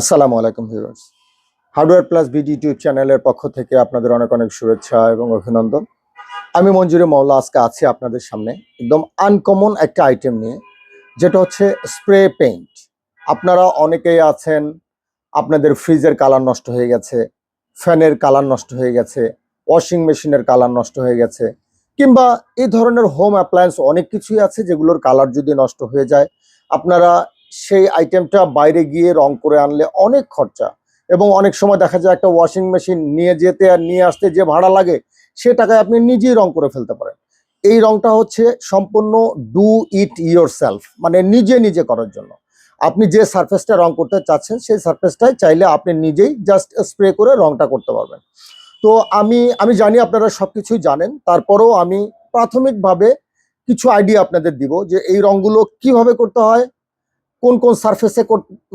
আসসালামু আলাইকুম viewers. Hardware plus BD YouTube চ্যানেলের পক্ষ থেকে আপনাদের অনেক অনেক শুভেচ্ছা এবং অভিনন্দন। আমি মঞ্জুরি মৌলা আজকে আছি আপনাদের সামনে একদম আনকমন একটা আইটেম নিয়ে, যেটা হচ্ছে স্প্রে পেইন্ট আপনারা অনেকেই আছেন, আপনাদের ফ্রিজের কালার নষ্ট হয়ে গেছে ফ্যানের কালার নষ্ট হয়ে গেছে ওয়াশিং মেশিনের কালার নষ্ট হয়ে গেছে, কিংবা এই ধরনের হোম অ্যাপ্লায়েন্স অনেক কিছুই আছে যেগুলোর কালার যদি নষ্ট হয়ে যায়, আপনারা সেই আইটেমটা বাইরে গিয়ে রং করে আনলে অনেক খরচা। এবং অনেক সময় দেখা যায় একটা ওয়াশিং মেশিন নিয়ে যেতে আর নিয়ে আসতে যে ভাড়া লাগে, সে টাকায় আপনি নিজেই রং করে ফেলতে পারেন। এই রংটা হচ্ছে সম্পূর্ণ ডু ইট ইয়োর সেলফ মানে নিজে নিজে করার জন্য। আপনি যে সারফেসটা রং করতে চাচ্ছেন, সেই সারফেসটাই চাইলে আপনি নিজেই জাস্ট স্প্রে করে রংটা করতে পারবেন। তো আমি আমি জানি আপনারা সব কিছুই জানেন, তারপরেও আমি প্রাথমিকভাবে কিছু আইডিয়া আপনাদের দিব যে এই রংগুলো কীভাবে করতে হয় কোন কোন সারফেসে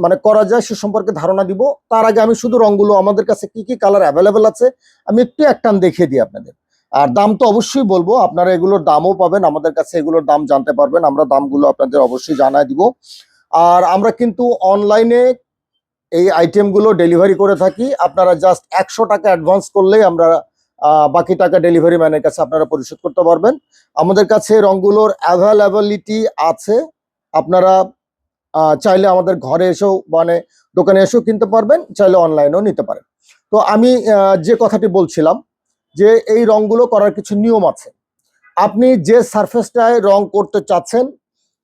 মানে করা যায় সে সম্পর্কে ধারণা দিব। তার আগে আমি শুধু রংগুলো আমাদের কাছে কি কি কালার অ্যাভেলেবেল আছে, আমি একটু একটান দেখিয়ে দিই আপনাদের। আর দাম তো অবশ্যই বলব, আপনারা এগুলোর দামও পাবেন, আমাদের কাছে এগুলোর দাম জানতে পারবেন, আমরা দামগুলো আপনাদের অবশ্যই জানাই দিব। আর আমরা কিন্তু অনলাইনে এই আইটেমগুলো ডেলিভারি করে থাকি। আপনারা জাস্ট একশো টাকা অ্যাডভান্স করলেই আমরা বাকি টাকা ডেলিভারি ম্যানের কাছে আপনারা পরিশোধ করতে পারবেন। আমাদের কাছে রংগুলোর অ্যাভেলেবিলিটি আছে। আপনারা চাইলে আমাদের ঘরে এসেও মানে দোকানে এসেও কিনতে পারবেন, চাইলে অনলাইনেও নিতে পারেন। তো আমি যে কথাটি বলছিলাম, যে এই রংগুলো করার কিছু নিয়ম আছে। আপনি যে সারফেসটায় রং করতে চাচ্ছেন,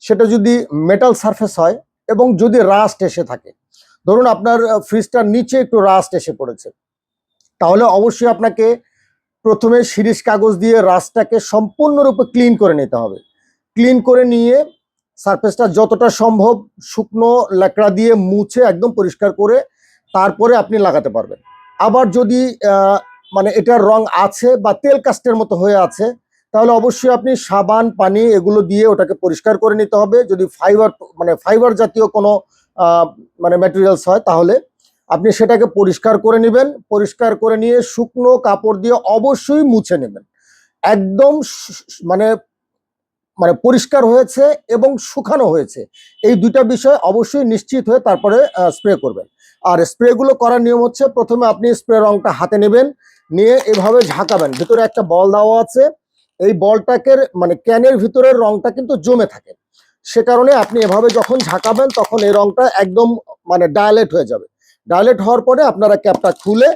সেটা যদি মেটাল সারফেস হয় এবং যদি রাস্ট এসে থাকে, ধরুন আপনার ফ্রিজটার নিচে একটু রাস্ট এসে পড়েছে, তাহলে অবশ্যই আপনাকে প্রথমে শিরিষ কাগজ দিয়ে রাস্টটাকে সম্পূর্ণরূপে ক্লিন করে নিতে হবে। ক্লিন করে নিয়ে সারফেসটা যতটা সম্ভব শুকনো ল্যাকড়া দিয়ে মুছে একদম পরিষ্কার করে তারপরে আপনি লাগাতে পারবেন। আবার যদি মানে এটার রং আছে বা তেল কাস্টের মতো হয়ে আছে, তাহলে অবশ্যই আপনি সাবান, পানি এগুলো দিয়ে ওটাকে পরিষ্কার করে নিতে হবে। যদি ফাইবার মানে ফাইবার জাতীয় কোনো মানে ম্যাটেরিয়ালস হয়, তাহলে আপনি সেটাকে পরিষ্কার করে নেবেন। পরিষ্কার করে নিয়ে শুকনো কাপড় দিয়ে অবশ্যই মুছে নেবেন। একদম মানে মানে পরিষ্কার হয়েছে এবং শুকানো হয়েছে। এই দুইটা বিষয় অবশ্যই নিশ্চিত হয়ে তারপরে স্প্রে করবেন। আর স্প্রেগুলো করার নিয়ম হচ্ছে প্রথমে আপনি স্প্রে রংটা হাতে নেবেন, নিয়ে এভাবে ঝাঁকাবেন। ভিতরে একটা বল দেওয়া আছে। এই বলটাকে মানে ক্যানের ভিতরের রংটা কিন্তু জমে থাকে। সে কারণে আপনি এভাবে যখন ঝাঁকাবেন তখন এই রংটা একদম মানে ডায়ালেট হয়ে যাবে। ডায়ালেট হওয়ার পরে আপনারা ক্যাপটা খুলে,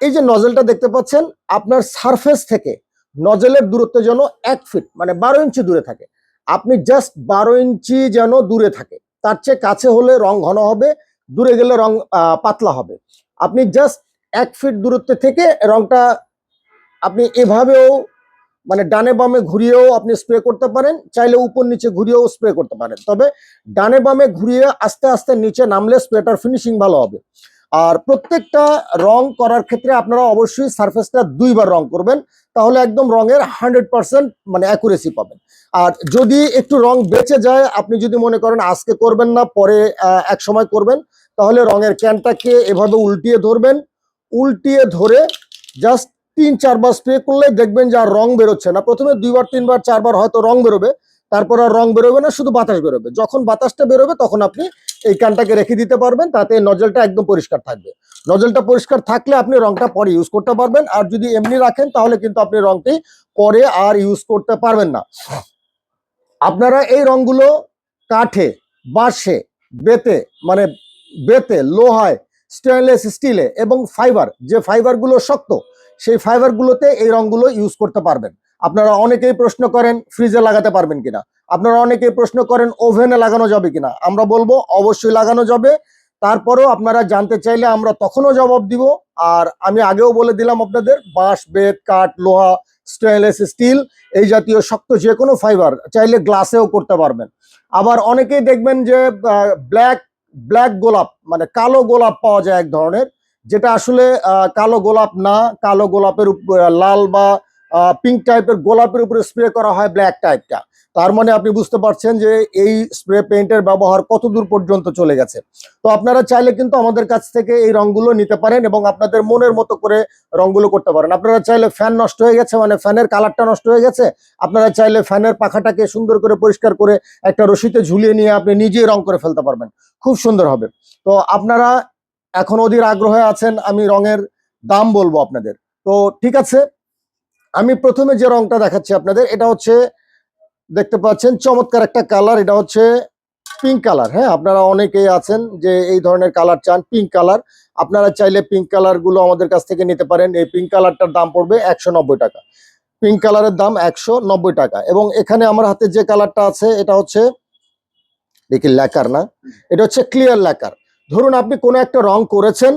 এই যে নজলটা দেখতে পাচ্ছেন, আপনার সারফেস থেকে নজলের দূরত্ব যেন এক ফিট মানে বারো ইঞ্চি দূরে থাকে। আপনি জাস্ট বারো ইঞ্চি যেন দূরে থাকে। তার চেয়ে কাছে হলে রং ঘন হবে, দূরে গেলে রং পাতলা হবে। আপনি জাস্ট এক ফিট দূরত্ব থেকে রংটা আপনি এভাবেও মানে ডানে বামে ঘুরিয়েও আপনি স্প্রে করতে পারেন, চাইলে উপর নিচে ঘুরিয়েও স্প্রে করতে পারেন। তবে ডানে বামে ঘুরিয়ে আস্তে আস্তে নিচে নামলে স্প্রেটার ফিনিশিং ভালো হবে। আর প্রত্যেকটা রং করার ক্ষেত্রে আপনারা অবশ্যই সারফেসটা দুইবার রং করবেন, তাহলে একদম রঙের হান্ড্রেড পার্সেন্ট মানে অ্যাকুরেসি পাবেন। আর যদি একটু রং বেঁচে যায়, আপনি যদি মনে করেন আজকে করবেন না, পরে এক সময় করবেন, তাহলে রঙের ক্যানটাকে এভাবে উল্টিয়ে ধরবেন। উল্টিয়ে ধরে জাস্ট তিন চারবার স্প্রে করলে দেখবেন যে আর রং বেরোচ্ছে না। প্রথমে দুইবার, তিনবার, চারবার হয়তো রং বেরোবে তারপর আর রং বেরোবে না, শুধু বাতাস বেরোবে। যখন বাতাসটা বেরোবে, তখন আপনি এই ক্যানটাকে রেখে দিতে পারবেন, তাতে নজলটা একদম পরিষ্কার থাকবে। নজলটা পরিষ্কার থাকলে আপনি রংটা পরে ইউজ করতে পারবেন, আর যদি এমনি রাখেন, তাহলে কিন্তু আপনি রংটি পরে আর ইউজ করতে পারবেন না। আপনারা এই রংগুলো কাঠে, বাঁশে, বেতে মানে বেতে, লোহায় স্টেনলেস স্টিলে এবং ফাইবার যে ফাইবারগুলো শক্ত, সেই ফাইবারগুলোতে এই রংগুলো ইউজ করতে পারবেন। আপনারা অনেকেই প্রশ্ন করেন ফ্রিজে লাগাতে পারবেন কিনা? আপনারা অনেকেই প্রশ্ন করেন ওভেনে লাগানো যাবে কিনা? আমরা বলব, অবশ্যই লাগানো যাবে। তারপরেও আপনারা জানতে চাইলে আমরা তখনও জবাব দিব। আর আমি আগেও বলে দিলাম আপনাদের, বাঁশ, বেত, কাঠ, লোহা স্টেনলেস স্টিল এই জাতীয় শক্ত যে কোনো ফাইবার চাইলে গ্লাসেও করতে পারবেন। আবার অনেকেই দেখবেন যে ব্ল্যাক ব্ল্যাক গোলাপ মানে কালো গোলাপ পাওয়া যায় এক ধরনের, যেটা আসলে কালো গোলাপ না, কালো গোলাপের লাল বা পিঙ্ক টাইপের গোলাপের উপরে স্প্রে করা হয় ব্ল্যাক টাইপটা তার মানে আপনি বুঝতে পারছেন যে এই স্প্রে পেইন্টের ব্যবহার কত দূর পর্যন্ত চলে গেছে। তো আপনারা চাইলে কিন্তু আমাদের কাছ থেকে এই রংগুলো নিতে পারেন এবং আপনাদের মনের মতো করে রংগুলো করতে পারেন। আপনারা চাইলে ফ্যান নষ্ট হয়ে গেছে মানে ফ্যানের কালারটা নষ্ট হয়ে গেছে। আপনারা চাইলে ফ্যানের পাখাটাকে সুন্দর করে পরিষ্কার করে একটা রশিতে ঝুলিয়ে নিয়ে আপনি নিজেই রং করে ফেলতে পারবেন। খুব সুন্দর হবে। তো আপনারা এখন অধীর আগ্রহে আছেন আমি রঙের দাম বলব আপনাদের। তো ঠিক আছে আমি প্রথমে যে রংটা দেখাচ্ছি আপনাদের, এটা হচ্ছে, দেখতে পাচ্ছেন, চমৎকার একটা কালার, এটা হচ্ছে পিঙ্ক কালার হ্যাঁ? আপনারা অনেকেই আছেন যে এই ধরনের কালার চান পিঙ্ক কালার আপনারা চাইলে পিঙ্ক কালারগুলো আমাদের কাছ থেকে নিতে পারেন। এই পিঙ্ক কালারটার দাম পড়বে একশো নব্বই টাকা। পিঙ্ক কালারের দাম একশো নব্বই টাকা। এবং এখানে আমার হাতে যে কালারটা আছে, এটা হচ্ছে, দেখি ল্যাকার না? এটা হচ্ছে ক্লিয়ার ল্যাকার ধরুন আপনি কোনো একটা রং করেছেন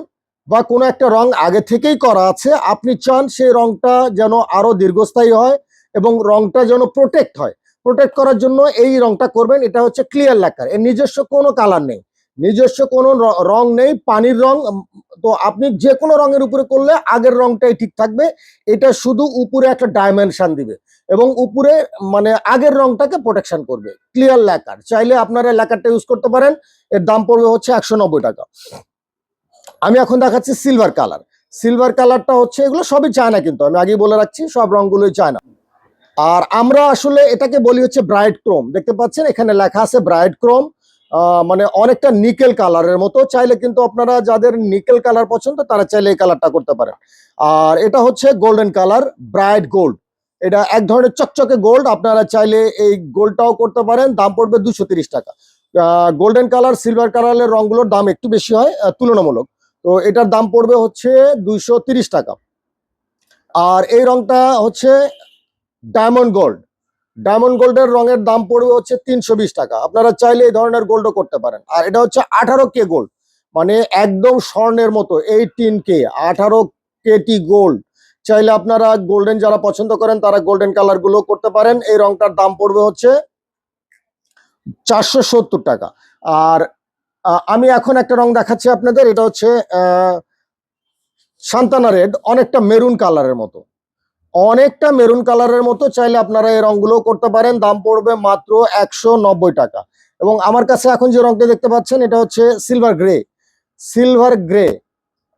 বা কোনো একটা রং আগে থেকেই করা আছে, আপনি চান সেই রংটা যেন আরও দীর্ঘস্থায়ী হয় এবং রংটা যেন প্রোটেক্ট হয়। প্রোটেক্ট করার জন্য এই রংটা করবেন, এটা হচ্ছে ক্লিয়ার ল্যাকার এর নিজস্ব কোনো কালার নেই। নিজস্ব কোনো র- রং নেই, পানির রং তো আপনি যে কোনো রঙের উপরে করলে আগের রংটাই ঠিক থাকবে। এটা শুধু উপরে একটা ডাইমেনশন দিবে এবং উপরে মানে আগের রংটাকে প্রোটেকশন করবে। ক্লিয়ার ল্যাকার চাইলে আপনারা ল্যাকারটা ইউজ করতে পারেন। এর দাম পড়বে হচ্ছে একশো নব্বই টাকা। আমি এখন দেখাচ্ছি সিলভার কালার সিলভার কালারটা হচ্ছে, এগুলো সবই চায়না কিন্তু, আমি আগেই বলে রাখছি, সব রংগুলোই চায়না আর আমরা আসলে এটাকে বলি হচ্ছে ব্রাইট ক্রোম দেখতে পাচ্ছেন? এখানে লেখা আছে ব্রাইট ক্রোম মানে অনেকটা নিকেল কালারের মতো। চাইলে কিন্তু আপনারা যাদের নিকেল কালার পছন্দ, তারা চাইলে এই কালারটা করতে পারেন। আর এটা হচ্ছে গোল্ডেন কালার ব্রাইট গোল্ড এটা এক ধরনের চকচকে গোল্ড আপনারা চাইলে এই গোল্ডটাও করতে পারেন, দাম পড়বে দুশো টাকা। গোল্ডেন কালার সিলভার কালারের রংগুলোর দাম একটু বেশি হয় তুলনামূলক। তো এটার দাম পড়বে হচ্ছে দুইশো টাকা। আর এই রংটা হচ্ছে ডায়মন্ড গোল্ড। ডায়মন্ড গোল্ডের রঙের দাম পড়বে হচ্ছে তিনশো বিশ টাকা। আপনারা চাইলে এই ধরনের গোল্ডও করতে পারেন। আর এটা হচ্ছে আঠারো কে গোল্ড। মানে একদম স্বর্ণের মতো, এইটিন কে, আঠারো কেটি গোল্ড। চাইলে আপনারা গোল্ডেন যারা পছন্দ করেন, তারা গোল্ডেন কালারগুলো করতে পারেন। এই রংটার দাম পড়বে হচ্ছে চারশো সত্তর টাকা। আর আমি এখন একটা রং দেখাচ্ছি আপনাদের। এটা হচ্ছে সান্তানা রেড, অনেকটা মেরুন কালারের মতো। অনেকটা মেরুন কালারের মতো, চাইলে আপনারা এই রংগুলো করতে পারেন। দাম পড়বে মাত্র একশো নব্বই টাকা। এবং আমার কাছে এখন যে রংটা দেখতে পাচ্ছেন, এটা হচ্ছে সিলভার গ্রে। Silver grey.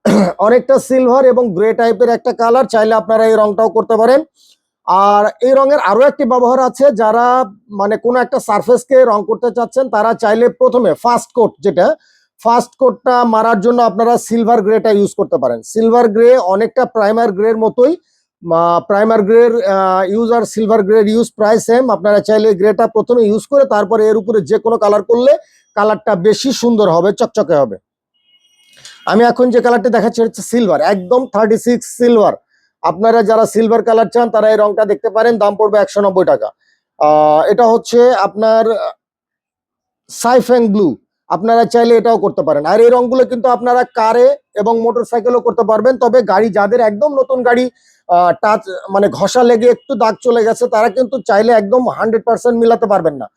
অনেকটা সিলভার এবং গ্রে টাইপের একটা কালার, চাইলে আপনারা এই রংটাও করতে পারেন। আর এই রঙের আরও একটি ব্যবহার আছে, যারা মানে কোনো একটা সারফেসকে রং করতে চাচ্ছেন, তারা চাইলে প্রথমে ফার্স্ট কোট যেটা ফার্স্ট কোটটা মারার জন্য আপনারা সিলভার গ্রেটা ইউজ করতে পারেন। সিলভার গ্রে অনেকটা প্রাইমার গ্রের মতোই প্রাইমার গ্রের ইউজ আর সিলভার গ্রের ইউজ প্রায় সেম আপনারা চাইলে গ্রেটা প্রথমে ইউজ করে তারপরে এর উপরে যে কোনো কালার করলে কালারটা বেশি সুন্দর হবে, চকচকে হবে। আমি এখন যে কালারটা দেখাচ্ছি হচ্ছে সিলভার একদম থার্টি সিক্স সিলভার আপনারা যারা সিলভার কালার চান, তারা এই রংটা দেখতে পারেন, দাম পড়বে একশো নব্বই টাকা। এটা হচ্ছে আপনার সাইফেন ব্লু। আপনারা চাইলে এটাও করতে পারেন। আর এই রংগুলো কিন্তু আপনারা কারে এবং মোটর সাইকেলও করতে পারবেন, তবে গাড়ি যাদের একদম নতুন গাড়ি টাচ মানে ঘষা লেগে একটু দাগ চলে গেছে, তারা কিন্তু চাইলে একদম হান্ড্রেড পার্সেন্ট মিলাতে পারবেন না।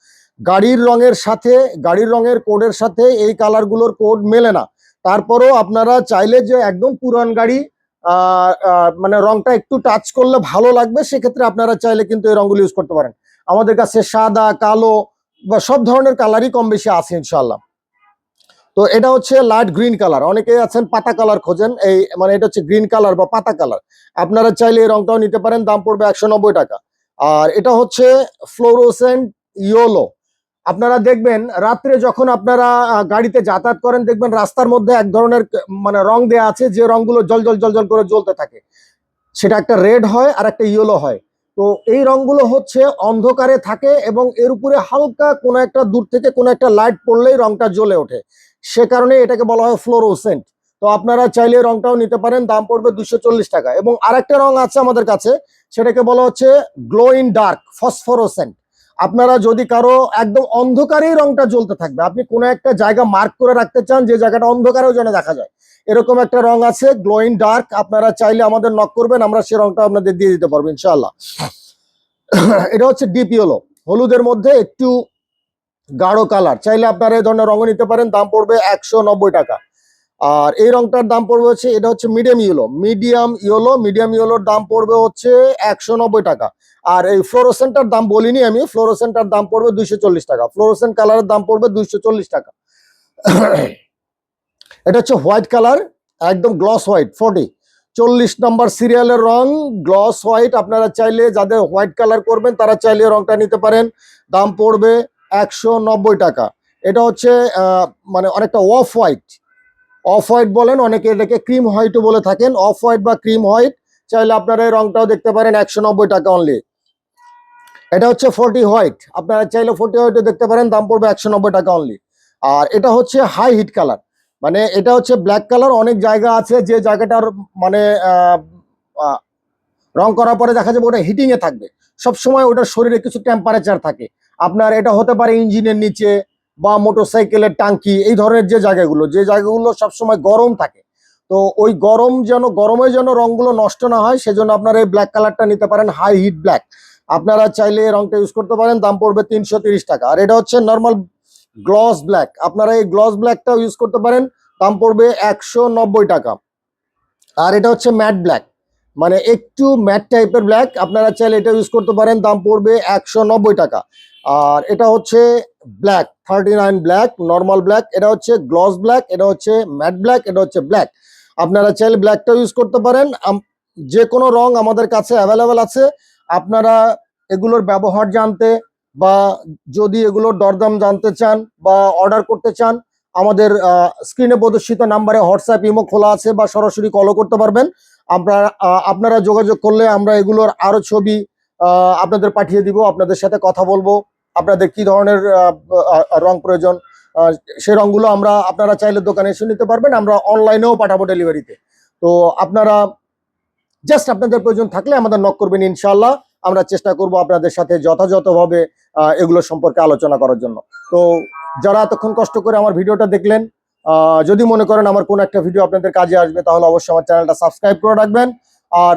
গাড়ির রঙের সাথে, গাড়ির রঙের কোডের সাথে এই কালারগুলোর কোড মেলে না। তারপরেও আপনারা চাইলে যে একদম পুরান গাড়ি মানে রংটা একটু টাচ করলে ভালো লাগবে, সেক্ষেত্রে আপনারা চাইলে কিন্তু এই রংগুলো ইউজ করতে পারেন। আমাদের কাছে সাদা, কালো বা সব ধরনের কালারই কম বেশি আছে ইনশাল্লাহ তো এটা হচ্ছে লাইট গ্রিন কালার অনেকেই আছেন পাতা কালার খোঁজেন, এই মানে এটা হচ্ছে গ্রিন কালার বা পাতা কালার আপনারা চাইলে এই রংটাও নিতে পারেন, দাম পড়বে একশো নব্বই টাকা। আর এটা হচ্ছে ফ্লোরোসেন্ট ইয়োলো আপনারা দেখবেন, রাত্রে যখন আপনারা গাড়িতে যাতায়াত করেন, দেখবেন রাস্তার মধ্যে এক ধরনের মানে রং দেয়া আছে যে রংগুলো জল জল জল জল করে জ্বলতে থাকে। সেটা একটা রেড হয় আর একটা ইয়েলো হয়। তো এই রংগুলো হচ্ছে অন্ধকারে থাকে এবং এর উপরে হালকা কোনো একটা দূর থেকে কোনো একটা লাইট পড়লেই রংটা জ্বলে ওঠে। সে কারণে এটাকে বলা হয় ফ্লোরোসেন্ট তো আপনারা চাইলে রংটাও নিতে পারেন, দাম পড়বে দুশো টাকা। এবং আরেকটা রং আছে আমাদের কাছে, সেটাকে বলা হচ্ছে গ্লো ইন ডার্ক ফসফরোসেন্ট আপনারা যদি কারও একদম অন্ধকারেই রংটা জ্বলতে থাকবে, আপনি কোনো একটা জায়গা মার্ক করে রাখতে চান যে জায়গাটা অন্ধকারেও যেন দেখা যায়। এরকম একটা রং আছে গ্লোইং ডার্ক আপনারা চাইলে আমাদের নক করবেন, আমরা সেই রংটা আপনাদের দিয়ে দিতে পারব, ইনশাআল্লাহ। এটা হচ্ছে ডিপ ইয়েলো হলুদের মধ্যে একটু গাঢ় কালার চাইলে আপনারা এই ধরনের রঙ নিতে পারেন, দাম পড়বে একশো নব্বই টাকা। আর এই রংটার দাম পড়বে হচ্ছে, এটা হচ্ছে medium yellow medium yellow medium ইয়েলোর দাম পড়বে হচ্ছে একশো নব্বই টাকা। আর এই ফ্লোরোসেন্টার দাম বলিনি আমি ফ্লোরোসেন্টার দাম পড়বে দুইশো চল্লিশ টাকা। ফ্লোরোসেন্ট কালারের দাম পড়বে দুইশো চল্লিশ টাকা। এটা হচ্ছে হোয়াইট কালার একদম গ্লস হোয়াইট ফর্টি চল্লিশ নম্বর সিরিয়ালের রং গ্লস হোয়াইট আপনারা চাইলে যাদের হোয়াইট কালার করবেন, তারা চাইলে রংটা নিতে পারেন। দাম পড়বে একশো নব্বই টাকা। এটা হচ্ছে মানে অনেকটা অফ হোয়াইট অফ হোয়াইট বলেন, অনেকে এটাকে ক্রিম হোয়াইটও বলে থাকেন। অফ হোয়াইট বা ক্রিম হোয়াইট চাইলে আপনারা এই রংটাও দেখতে পারেন, একশো নব্বই টাকা অনলি এটা হচ্ছে ফোর্টি হোয়াইট আপনারা চাইলে ফোর্টি হোয়াইটও দেখতে পারেন, দাম পড়বে একশো নব্বই টাকা অনলি আর এটা হচ্ছে হাই হিট কালার মানে এটা হচ্ছে ব্ল্যাক কালার অনেক জায়গা আছে যে জায়গাটার মানে রং করার পরে দেখা যাবে ওটা হিটিংয়ে থাকবে। সবসময় ওটার শরীরে কিছু টেম্পারেচার থাকে। আপনার এটা হতে পারে ইঞ্জিনের নিচে বা মোটরসাইকেলের টাঙ্কি, এই ধরনের যে জায়গাগুলো যে জায়গাগুলো সবসময় গরম থাকে। তো ওই গরম যেন, গরমে যেন রংগুলো নষ্ট না হয়, সেজন্য আপনারা এই ব্ল্যাক কালারটা নিতে পারেন হাই হিট ব্ল্যাক আপনারা চাইলে এই রংটা ইউজ করতে পারেন, দাম পড়বে তিনশো টাকা। আর এটা হচ্ছে নর্মাল গ্লস ব্ল্যাক আপনারা এই গ্লস ব্ল্যাকটাও ইউজ করতে পারেন, দাম পড়বে একশো নব্বই টাকা। আর এটা হচ্ছে ম্যাট ব্ল্যাক মানে একটু ম্যাট টাইপের ব্ল্যাক আপনারা চাইলে এটা ইউজ করতে পারেন, দাম পড়বে একশো নব্বই টাকা। আর এটা হচ্ছে black thirty nine black normal black এটা হচ্ছে গ্লস ব্ল্যাক এটা হচ্ছে ম্যাট ব্ল্যাক এটা হচ্ছে ব্ল্যাক আপনারা চাইলে ব্ল্যাকটা ইউজ করতে পারেন। যে কোনো রং আমাদের কাছে অ্যাভেলেবেল আছে। আপনারা এগুলোর ব্যবহার জানতে বা যদি এগুলোর দরদাম জানতে চান বা অর্ডার করতে চান, আমাদের স্ক্রিনে প্রদর্শিত নাম্বারে হোয়াটসঅ্যাপ ইমো খোলা আছে বা সরাসরি কলও করতে পারবেন। আপনারা আপনারা যোগাযোগ করলে আমরা এগুলোর আরও ছবি আপনাদের পাঠিয়ে দিব, আপনাদের সাথে কথা বলব, আপনাদের কি ধরনের রং প্রয়োজন সেই রংগুলো আমরা আপনারা চাইলে দোকানে এসে নিতে পারবেন, আমরা অনলাইনেও পাঠাবো ডেলিভারিতে। তো আপনারা জাস্ট আপনাদের প্রয়োজন থাকলে আমাদের নক করবেন ইনশাল্লাহ আমরা চেষ্টা করব আপনাদের সাথে যথাযথভাবে এগুলো সম্পর্কে আলোচনা করার জন্য। তো যারা এতক্ষণ কষ্ট করে আমার ভিডিওটা দেখলেন যদি মনে করেন আমার কোন একটা ভিডিও আপনাদের কাজে আসবে, তাহলে অবশ্যই আমার চ্যানেলটা সাবস্ক্রাইব করে রাখবেন, আর